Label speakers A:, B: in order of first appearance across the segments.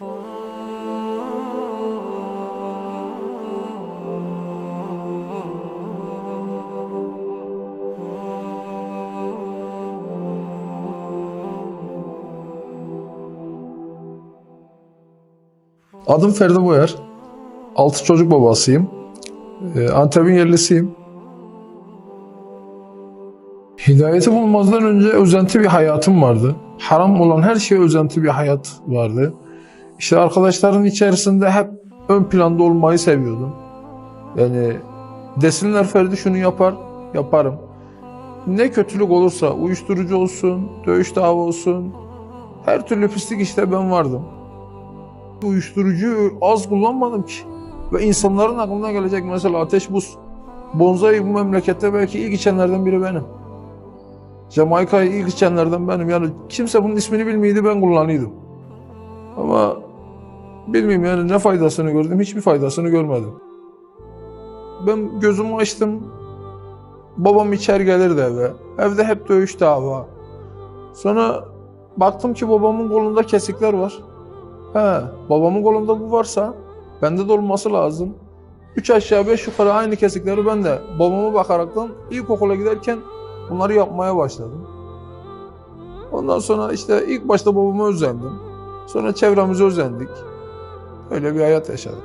A: Adım Ferdi Boyar. Altı çocuk babasıyım. Ee, Antep'in yerlisiyim. Hidayeti bulmazdan önce özenti bir hayatım vardı. Haram olan her şeye özenti bir hayat vardı. İşte arkadaşların içerisinde hep ön planda olmayı seviyordum. Yani desinler Ferdi şunu yapar, yaparım. Ne kötülük olursa, uyuşturucu olsun, dövüş dava olsun, her türlü pislik işte ben vardım. Uyuşturucu az kullanmadım ki. Ve insanların aklına gelecek mesela ateş buz. Bonzai bu memlekette belki ilk içenlerden biri benim. Jamaika'yı ilk içenlerden benim. Yani kimse bunun ismini bilmiyordu ben kullanıyordum. Ama bilmiyorum yani ne faydasını gördüm hiçbir faydasını görmedim. Ben gözümü açtım. Babam içeri gelirdi eve. Evde hep dövüş dava. Sonra baktım ki babamın kolunda kesikler var. He, babamın kolunda bu varsa bende de olması lazım. Üç aşağı beş yukarı aynı kesikleri ben de babama bakaraktan ilkokula giderken bunları yapmaya başladım. Ondan sonra işte ilk başta babama özendim. Sonra çevremize özendik. Öyle bir hayat yaşadık.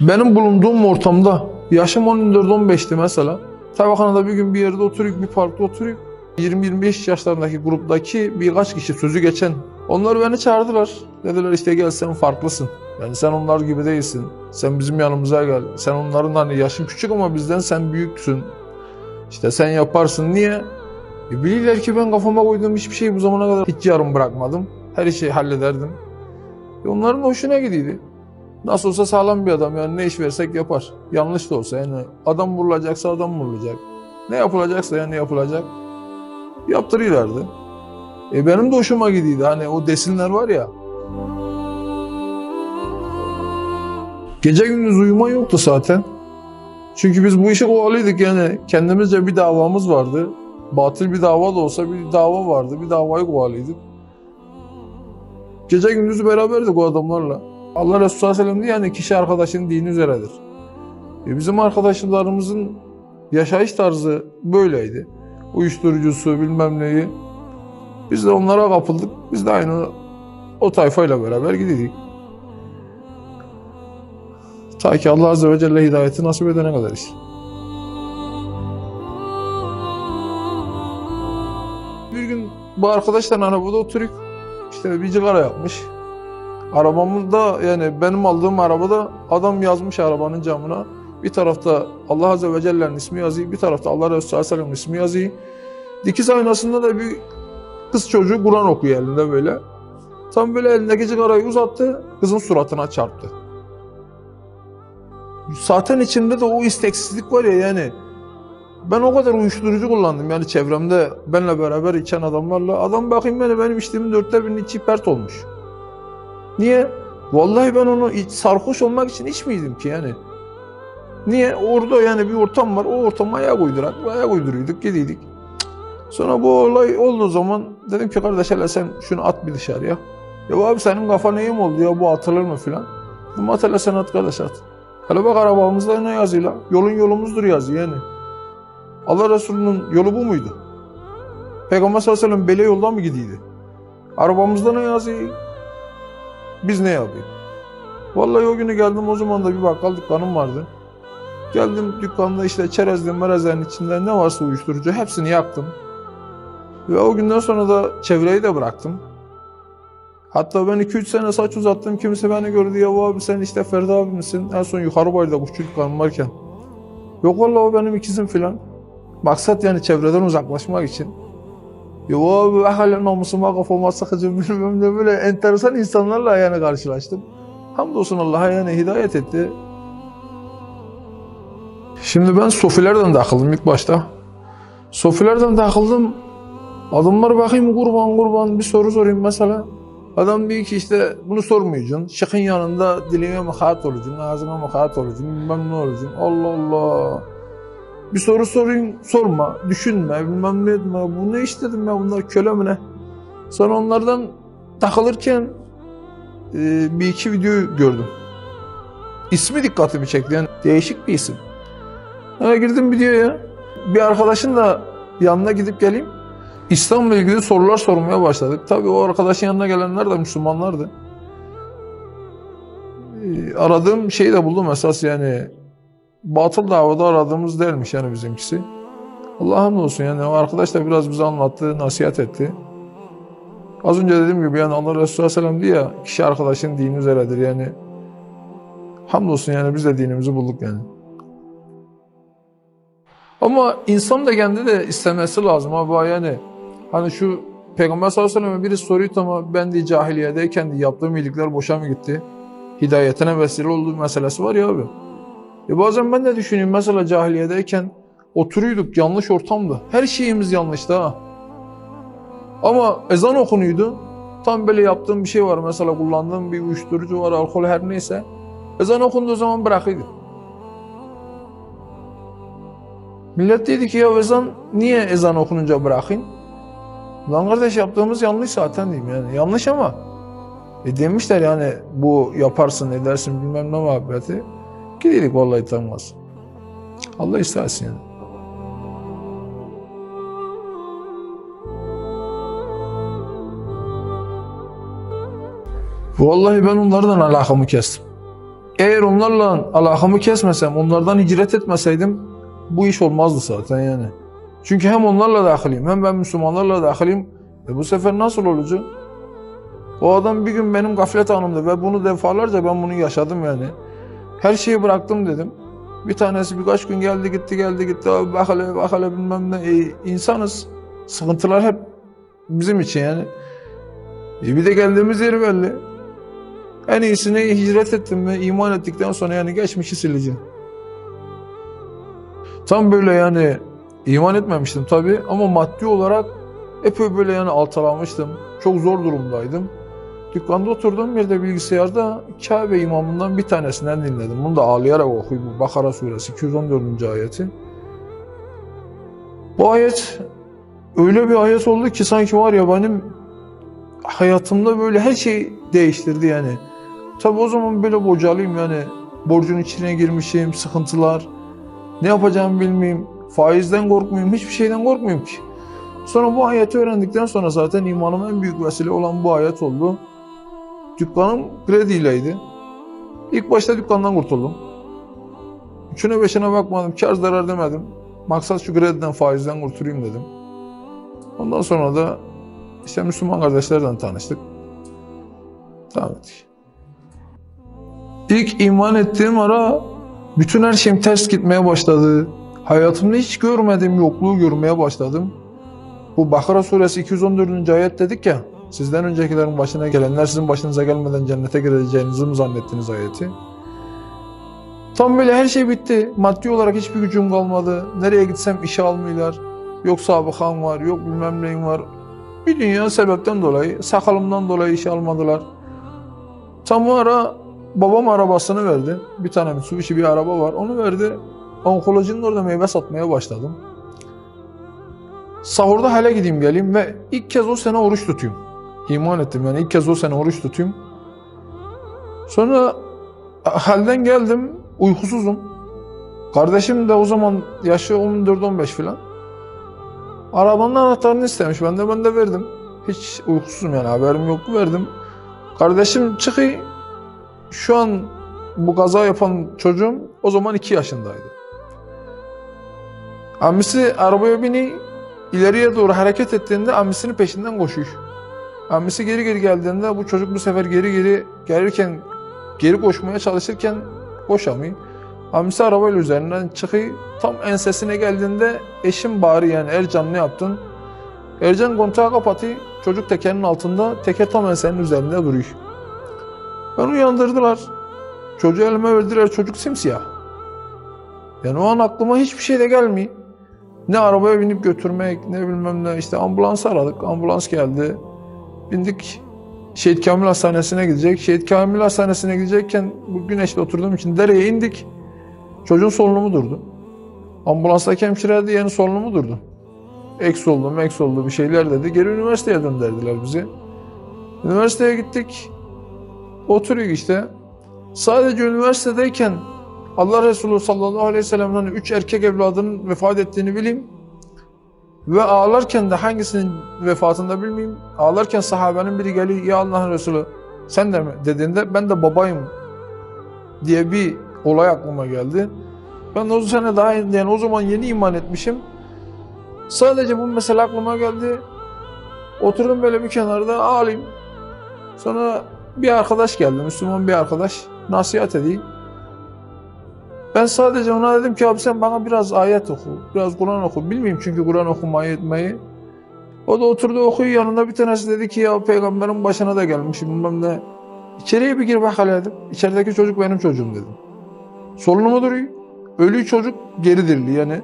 A: Benim bulunduğum ortamda yaşım 14-15'ti mesela. Tabakhanada bir gün bir yerde oturuyoruz, bir parkta oturuyoruz. 20-25 yaşlarındaki gruptaki birkaç kişi sözü geçen. Onlar beni çağırdılar. Dediler işte gel sen farklısın. Yani sen onlar gibi değilsin. Sen bizim yanımıza gel. Sen onların hani yaşın küçük ama bizden sen büyüksün. İşte sen yaparsın. Niye? E bilirler ki ben kafama koyduğum hiçbir şeyi bu zamana kadar hiç yarım bırakmadım. Her şeyi hallederdim. E onların hoşuna gidiyordu. Nasıl olsa sağlam bir adam yani ne iş versek yapar. Yanlış da olsa yani adam vurulacaksa adam vurulacak. Ne yapılacaksa yani yapılacak. Yaptırıyorlardı. E benim de hoşuma gidiyordu. Hani o desinler var ya. Gece gündüz uyuma yoktu zaten. Çünkü biz bu işi kovalıyorduk yani. Kendimizce bir davamız vardı. Batıl bir dava da olsa bir dava vardı. Bir davayı kovalıyorduk. Gece gündüz beraberdik o adamlarla. Allah Resulü sallallahu aleyhi yani kişi arkadaşının dini üzeredir. E bizim arkadaşlarımızın yaşayış tarzı böyleydi. Uyuşturucusu bilmem neyi. Biz de onlara kapıldık. Biz de aynı o tayfayla beraber gidedik. Ta ki Allah Azze ve Celle hidayeti nasip edene kadar işte. Bir gün bu arkadaşlar arabada oturup işte bir cigara yapmış. Arabamın da yani benim aldığım arabada adam yazmış arabanın camına. Bir tarafta Allah Azze ve Celle'nin ismi yazıyor, bir tarafta Allah Resulü Sallallahu Aleyhi ve Sellem'in ismi yazıyor. Dikiz aynasında da bir kız çocuğu Kur'an okuyor elinde böyle. Tam böyle elindeki cigarayı uzattı, kızın suratına çarptı. Zaten içimde de o isteksizlik var ya yani. Ben o kadar uyuşturucu kullandım yani çevremde benle beraber içen adamlarla. Adam bakayım beni benim içtiğimin dörtte birinin içi pert olmuş. Niye? Vallahi ben onu iç- sarhoş olmak için içmiyordum ki yani. Niye? Orada yani bir ortam var. O ortama ayak uydurak, ayak uyduruyorduk, gidiyorduk. Sonra bu olay olduğu zaman dedim ki kardeş hele sen şunu at bir dışarıya. Ya abi senin kafa neyim oldu ya bu atılır mı filan. Dedim at hele sen at kardeş at. Hele bak arabamızda ne yazıyor lan? Yolun yolumuzdur yazıyor yani. Allah Resulü'nün yolu bu muydu? Peygamber sallallahu aleyhi ve sellem bele yoldan mı gidiyordu? Arabamızda ne yazıyor? Biz ne yapıyoruz? Vallahi o günü geldim o zaman da bir bakkal dükkanım vardı. Geldim dükkanda işte çerezli merezlerin içinde ne varsa uyuşturucu hepsini yaktım. Ve o günden sonra da çevreyi de bıraktım. Hatta ben 2-3 sene saç uzattım. Kimse beni gördü ya "Bu abi sen işte Ferdi abi misin? En son yukarı bayırda kuşçu dükkanım varken. Yok vallahi o benim ikizim filan. Maksat yani çevreden uzaklaşmak için. Ya abi hala namusuma kafama sıkıcı bilmem ne böyle enteresan insanlarla yani karşılaştım. Hamdolsun Allah'a yani hidayet etti. Şimdi ben sofilerden takıldım ilk başta. Sofilerden takıldım. Adamlar bakayım kurban kurban bir soru sorayım mesela. Adam diyor ki işte bunu sormayacaksın. Şıkın yanında diline mıkat olacaksın, ağzına mıkat olacaksın, bilmem ne olacaksın. Allah Allah. Bir soru sorayım, sorma, düşünme, bilmem ne etme. Bu ne iş dedim ya bunlar köle mi ne? Sonra onlardan takılırken e, bir iki video gördüm. İsmi dikkatimi çekti. Yani değişik bir isim. Ha, girdim videoya. Bir arkadaşın da yanına gidip geleyim. İslam'la ilgili sorular sormaya başladık. Tabii o arkadaşın yanına gelenler de Müslümanlardı. Ee, aradığım şeyi de buldum esas yani batıl davada aradığımız değilmiş yani bizimkisi. Allah hamdolsun yani o arkadaş da biraz bize anlattı, nasihat etti. Az önce dediğim gibi yani Allah Resulü Aleyhisselam diyor ya kişi arkadaşın dini üzeredir yani. Hamdolsun yani biz de dinimizi bulduk yani. Ama insan da kendi de istemesi lazım abi yani. Hani şu Peygamber sallallahu aleyhi ve sellem'e biri soruyor ama ben de cahiliyedeyken de yaptığım iyilikler boşa mı gitti? Hidayetine vesile olduğu meselesi var ya abi. E bazen ben de düşünüyorum mesela cahiliyedeyken oturuyorduk yanlış ortamda. Her şeyimiz yanlıştı ha. Ama ezan okunuyordu. Tam böyle yaptığım bir şey var mesela kullandığım bir uyuşturucu var, alkol her neyse. Ezan okunduğu zaman bırakıyordum. Millet dedi ki ya ezan niye ezan okununca bırakın? Lan kardeş yaptığımız yanlış zaten diyeyim yani. Yanlış ama. E demişler yani bu yaparsın edersin bilmem ne muhabbeti. Gidelim vallahi tanımaz. Allah istersin yani. Vallahi ben onlardan alakamı kestim. Eğer onlarla alakamı kesmesem, onlardan hicret etmeseydim bu iş olmazdı zaten yani. Çünkü hem onlarla dahilim hem ben Müslümanlarla dahilim. E bu sefer nasıl olacak? O adam bir gün benim gaflet anımdı ve bunu defalarca ben bunu yaşadım yani. Her şeyi bıraktım dedim. Bir tanesi birkaç gün geldi gitti geldi gitti abi bak hele bak hele bilmem ne. E, insanız. Sıkıntılar hep bizim için yani. E, bir de geldiğimiz yer belli. En iyisine hicret ettim ve iman ettikten sonra yani geçmişi sileceğim. Tam böyle yani iman etmemiştim tabii ama maddi olarak epey böyle yani alçalamıştım. Çok zor durumdaydım. Dükkanda oturduğum yerde bilgisayarda Kabe imamından bir tanesinden dinledim. Bunu da ağlayarak okuyup Bakara suresi 214. ayeti. Bu ayet öyle bir ayet oldu ki sanki var ya benim hayatımda böyle her şey değiştirdi yani. Tabi o zaman böyle bocalıyım yani. Borcun içine girmişim, sıkıntılar. Ne yapacağımı bilmeyeyim. Faizden korkmuyorum, hiçbir şeyden korkmuyorum ki. Sonra bu ayeti öğrendikten sonra zaten imanım en büyük vesile olan bu ayet oldu. Dükkanım krediyleydi. İlk başta dükkandan kurtuldum. Üçüne beşine bakmadım, kar zarar demedim. Maksat şu krediden, faizden kurtulayım dedim. Ondan sonra da işte Müslüman kardeşlerden tanıştık. Devam ettik. İlk iman ettiğim ara bütün her şeyim ters gitmeye başladı. Hayatımda hiç görmediğim yokluğu görmeye başladım. Bu Bakara suresi 214. ayet dedik ya. Sizden öncekilerin başına gelenler sizin başınıza gelmeden cennete gireceğinizi mi zannettiniz ayeti? Tam böyle her şey bitti. Maddi olarak hiçbir gücüm kalmadı. Nereye gitsem işe almıyorlar. Yok sabıkam var, yok bilmem neyim var. Bir dünya sebepten dolayı, sakalımdan dolayı işe almadılar. Tam o ara babam arabasını verdi. Bir tane Mitsubishi bir araba var. Onu verdi. Onkolojinin orada meyve satmaya başladım. Sahurda hele gideyim geleyim ve ilk kez o sene oruç tutayım. İman ettim yani ilk kez o sene oruç tutayım. Sonra halden geldim uykusuzum. Kardeşim de o zaman yaşı 14-15 falan. Arabanın anahtarını istemiş. Ben de ben de verdim. Hiç uykusuzum yani haberim yok verdim. Kardeşim çıkıyor. Şu an bu kaza yapan çocuğum o zaman 2 yaşındaydı. Ammisi arabaya bini ileriye doğru hareket ettiğinde ammisinin peşinden koşuyor. Ammisi geri geri geldiğinde bu çocuk bu sefer geri geri gelirken geri koşmaya çalışırken koşamıyor. Ammisi arabayla üzerinden çıkıyor. Tam ensesine geldiğinde eşim bari yani Ercan ne yaptın? Ercan kontağı kapatıyor. Çocuk tekerin altında teker tam ensenin üzerinde duruyor. Ben uyandırdılar. Çocuğu elime verdiler. Çocuk simsiyah. Yani o an aklıma hiçbir şey de gelmiyor. Ne arabaya binip götürmek ne bilmem ne işte ambulans aradık. Ambulans geldi. Bindik Şehit Kamil Hastanesi'ne gidecek. Şehit Kamil Hastanesi'ne gidecekken bu güneşte oturduğum için dereye indik. Çocuğun solunumu durdu. Ambulanstaki hemşire de yeni solunumu durdu. Eks oldu, eks oldu bir şeyler dedi. Geri üniversiteye döndürdüler bizi. Üniversiteye gittik. Oturuyor işte. Sadece üniversitedeyken Allah Resulü sallallahu aleyhi ve sellem'den üç erkek evladının vefat ettiğini bileyim. Ve ağlarken de hangisinin vefatında bilmeyeyim. Ağlarken sahabenin biri geliyor ya Allah'ın Resulü sen de mi dediğinde ben de babayım diye bir olay aklıma geldi. Ben o sene daha yani o zaman yeni iman etmişim. Sadece bu mesele aklıma geldi. Oturdum böyle bir kenarda ağlayayım. Sonra bir arkadaş geldi, Müslüman bir arkadaş. Nasihat edeyim. Ben sadece ona dedim ki abi sen bana biraz ayet oku, biraz Kur'an oku. Bilmiyorum çünkü Kur'an okumayı etmeyi. O da oturdu okuyor yanında bir tanesi dedi ki ya peygamberin başına da gelmiş bilmem ne. İçeriye bir gir bak hele dedim. İçerideki çocuk benim çocuğum dedim. Solunumu duruyor. Ölü çocuk geri dirili yani.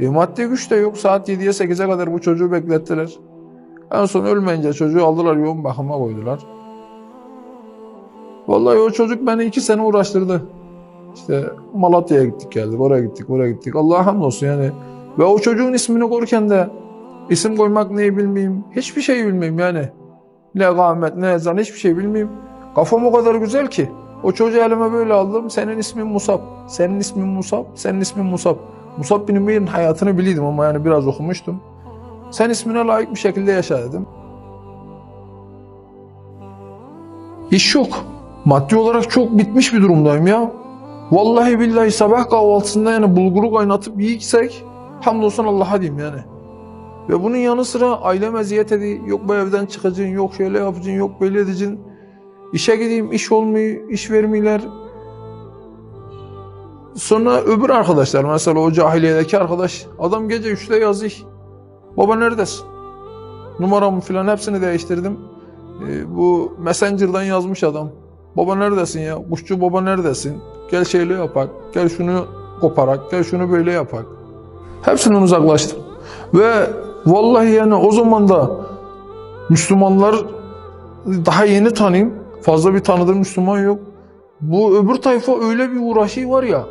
A: E, maddi güç de yok. Saat 7'ye 8'e kadar bu çocuğu beklettiler. En son ölmeyince çocuğu aldılar yoğun bakıma koydular. Vallahi o çocuk beni iki sene uğraştırdı. İşte Malatya'ya gittik geldik, oraya gittik, oraya gittik. Allah'a hamdolsun yani. Ve o çocuğun ismini korurken de isim koymak neyi bilmeyeyim, hiçbir şey bilmeyeyim yani. Ne gamet, ne ezan, hiçbir şey bilmeyeyim. Kafam o kadar güzel ki. O çocuğu elime böyle aldım. Senin ismin Musab, senin ismin Musab, senin ismin Musab. Musab bin Ümeyr'in hayatını biliyordum ama yani biraz okumuştum. Sen ismine layık bir şekilde yaşa dedim. İş yok. Maddi olarak çok bitmiş bir durumdayım ya. Vallahi billahi sabah kahvaltısında yani bulguru kaynatıp yiysek hamdolsun Allah'a diyeyim yani. Ve bunun yanı sıra ailem eziyet ediyor. Yok bu evden çıkacaksın, yok şöyle yapacaksın, yok böyle edeceksin. İşe gideyim, iş olmuyor, iş vermiyorlar. Sonra öbür arkadaşlar mesela o cahiliyedeki arkadaş adam gece 3'te yazıyor. Baba neredesin? Numaramı filan hepsini değiştirdim. Ee, bu Messenger'dan yazmış adam. Baba neredesin ya? Kuşçu baba neredesin? Gel şeyle yapak. Gel şunu koparak. Gel şunu böyle yapak. Hepsinden uzaklaştım. Ve vallahi yani o zaman da Müslümanlar daha yeni tanıyayım. Fazla bir tanıdığım Müslüman yok. Bu öbür tayfa öyle bir uğraşı var ya.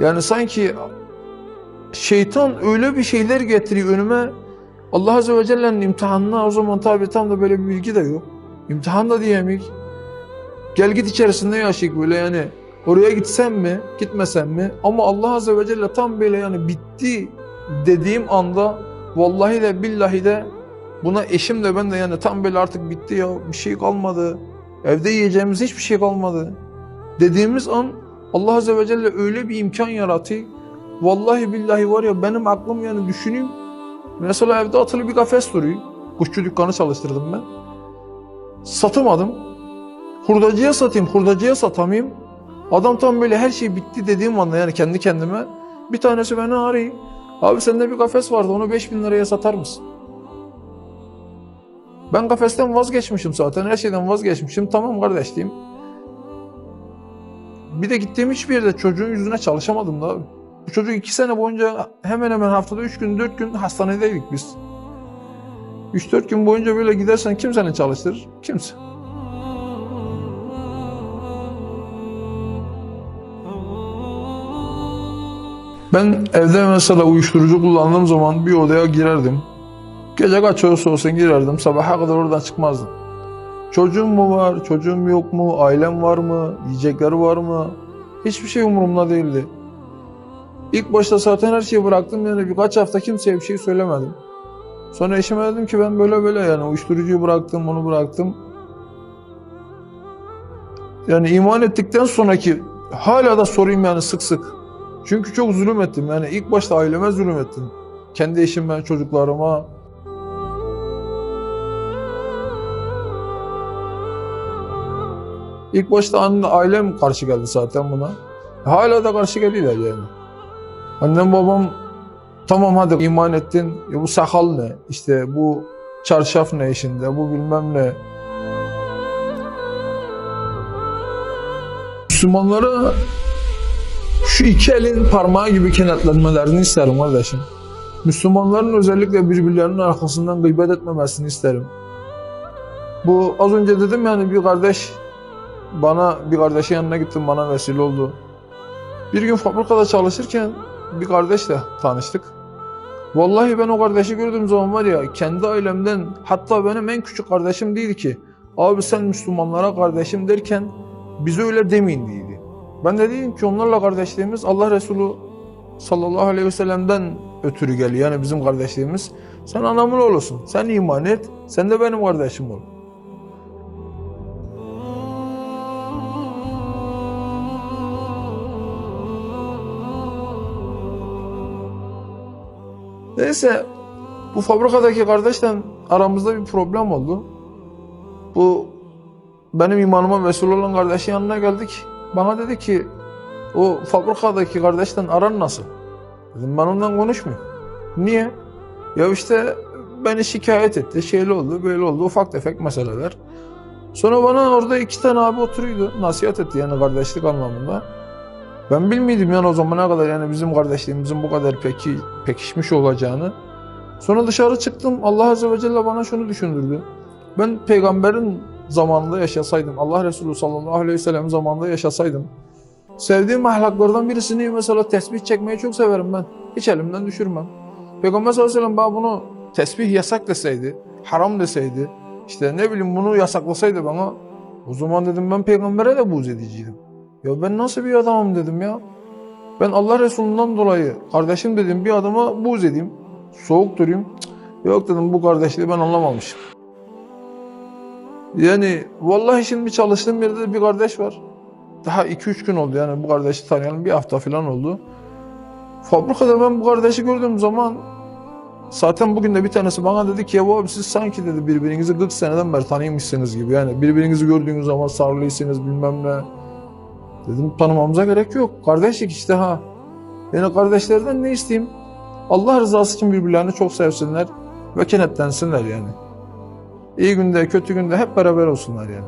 A: Yani sanki şeytan öyle bir şeyler getiriyor önüme. Allah Azze ve Celle'nin imtihanına o zaman tabi tam da böyle bir bilgi de yok. İmtihan da diyemeyik. Gel git içerisinde yaşayık böyle yani. Oraya gitsem mi, gitmesem mi? Ama Allah Azze ve Celle tam böyle yani bitti dediğim anda vallahi de billahi de buna eşim de ben de yani tam böyle artık bitti ya bir şey kalmadı. Evde yiyeceğimiz hiçbir şey kalmadı. Dediğimiz an Allah Azze ve Celle öyle bir imkan yaratıyor. Vallahi billahi var ya benim aklım yani düşüneyim. Mesela evde atılı bir kafes duruyor. Kuşçu dükkanı çalıştırdım ben. Satamadım. Hurdacıya satayım, hurdacıya satamayayım. Adam tam böyle her şey bitti dediğim anda yani kendi kendime bir tanesi beni arıyor. Abi sende bir kafes vardı onu 5000 liraya satar mısın? Ben kafesten vazgeçmişim zaten her şeyden vazgeçmişim. Tamam kardeş diyeyim. Bir de gittiğim hiçbir yerde çocuğun yüzüne çalışamadım da abi. Bu çocuk iki sene boyunca hemen hemen haftada üç gün dört gün hastanedeydik biz. Üç dört gün boyunca böyle gidersen kim seni çalıştırır? Kimse. Ben evde mesela uyuşturucu kullandığım zaman bir odaya girerdim. Gece kaç olursa olsun girerdim. Sabaha kadar oradan çıkmazdım. Çocuğum mu var, çocuğum yok mu, ailem var mı, yiyecekleri var mı? Hiçbir şey umurumda değildi. İlk başta zaten her şeyi bıraktım yani birkaç hafta kimseye bir şey söylemedim. Sonra eşime dedim ki ben böyle böyle yani uyuşturucuyu bıraktım, onu bıraktım. Yani iman ettikten sonraki hala da sorayım yani sık sık. Çünkü çok zulüm ettim yani ilk başta aileme zulüm ettim. Kendi eşime, çocuklarıma. İlk başta anne, ailem karşı geldi zaten buna. Hala da karşı geliyorlar yani. Annem babam tamam hadi iman ettin. Ya bu sakal ne? İşte bu çarşaf ne işinde? Bu bilmem ne. Müslümanlara şu iki elin parmağı gibi kenetlenmelerini isterim kardeşim. Müslümanların özellikle birbirlerinin arkasından gıybet etmemesini isterim. Bu az önce dedim yani bir kardeş bana bir kardeşin yanına gittim bana vesile oldu. Bir gün fabrikada çalışırken bir kardeşle tanıştık. Vallahi ben o kardeşi gördüğüm zaman var ya kendi ailemden hatta benim en küçük kardeşim değildi ki. Abi sen Müslümanlara kardeşim derken bize öyle demeyin dedi. Ben de dedim ki onlarla kardeşliğimiz Allah Resulü sallallahu aleyhi ve sellem'den ötürü geliyor. Yani bizim kardeşliğimiz. Sen anamın oğlusun. Sen iman et. Sen de benim kardeşim ol. Neyse bu fabrikadaki kardeşle aramızda bir problem oldu. Bu benim imanıma vesile olan kardeşin yanına geldik. Bana dedi ki o fabrikadaki kardeşten aran nasıl? Dedim ben ondan konuşmuyorum. Niye? Ya işte beni şikayet etti. Şeyli oldu, böyle oldu. Ufak tefek meseleler. Sonra bana orada iki tane abi oturuyordu. Nasihat etti yani kardeşlik anlamında. Ben bilmiyordum yani o zamana kadar yani bizim kardeşliğimizin bu kadar peki, pekişmiş olacağını. Sonra dışarı çıktım. Allah Azze ve Celle bana şunu düşündürdü. Ben peygamberin zamanında yaşasaydım, Allah Resulü sallallahu aleyhi ve sellem zamanında yaşasaydım, sevdiğim ahlaklardan birisini mesela tesbih çekmeyi çok severim ben. Hiç elimden düşürmem. Peygamber sallallahu aleyhi ve sellem bana bunu tesbih yasak deseydi, haram deseydi, işte ne bileyim bunu yasaklasaydı bana, o zaman dedim ben peygambere de buğz ediciydim. Ya ben nasıl bir adamım dedim ya. Ben Allah Resulü'nden dolayı kardeşim dedim bir adama buğz edeyim. Soğuk durayım. Yok dedim bu kardeşliği ben anlamamışım. Yani vallahi şimdi çalıştığım yerde de bir kardeş var. Daha 2-3 gün oldu yani bu kardeşi tanıyalım bir hafta falan oldu. Fabrikada ben bu kardeşi gördüğüm zaman zaten bugün de bir tanesi bana dedi ki ya abi siz sanki dedi birbirinizi 40 seneden beri tanıyormuşsunuz gibi yani birbirinizi gördüğünüz zaman sarılıyorsunuz bilmem ne. Dedim tanımamıza gerek yok. Kardeşlik işte ha. Yani kardeşlerden ne isteyeyim? Allah rızası için birbirlerini çok sevsinler ve kenetlensinler yani. İyi günde kötü günde hep beraber olsunlar yani.